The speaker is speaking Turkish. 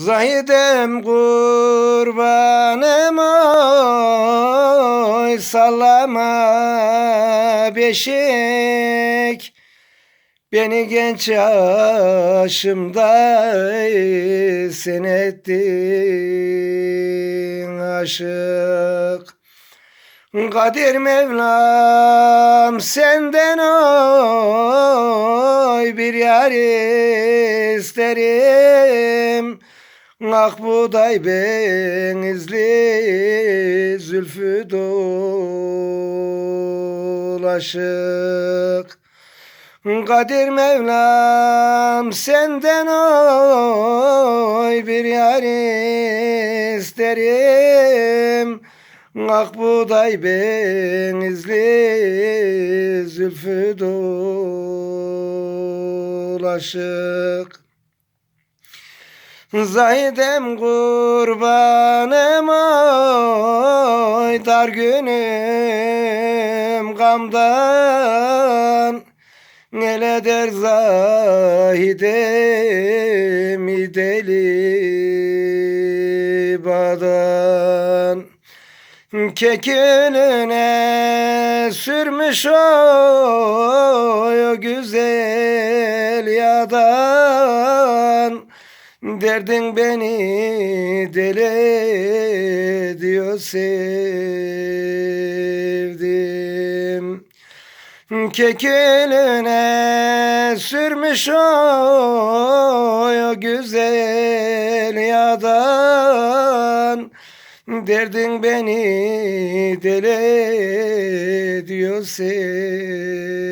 Zahidem kurbanım oy sallama beşik. Beni genç yaşımda sen ettin aşık. Kadir Mevlam senden oy bir yar isterim Ak buğday benizli zülfü dolaşık. Kadir Mevlam senden oy bir yar isterim. Ak buğday benizli zülfü dolaşık Zahidem kurbanım oy dar günüm gamdan. Nele der zahidem deli badan. Kekilüne sürmüş oy o güzel yadan Derdin beni deli ediyor sevdim. Kekilüne sürmüş oy o güzel yadan Derdin beni deli ediyor sevdim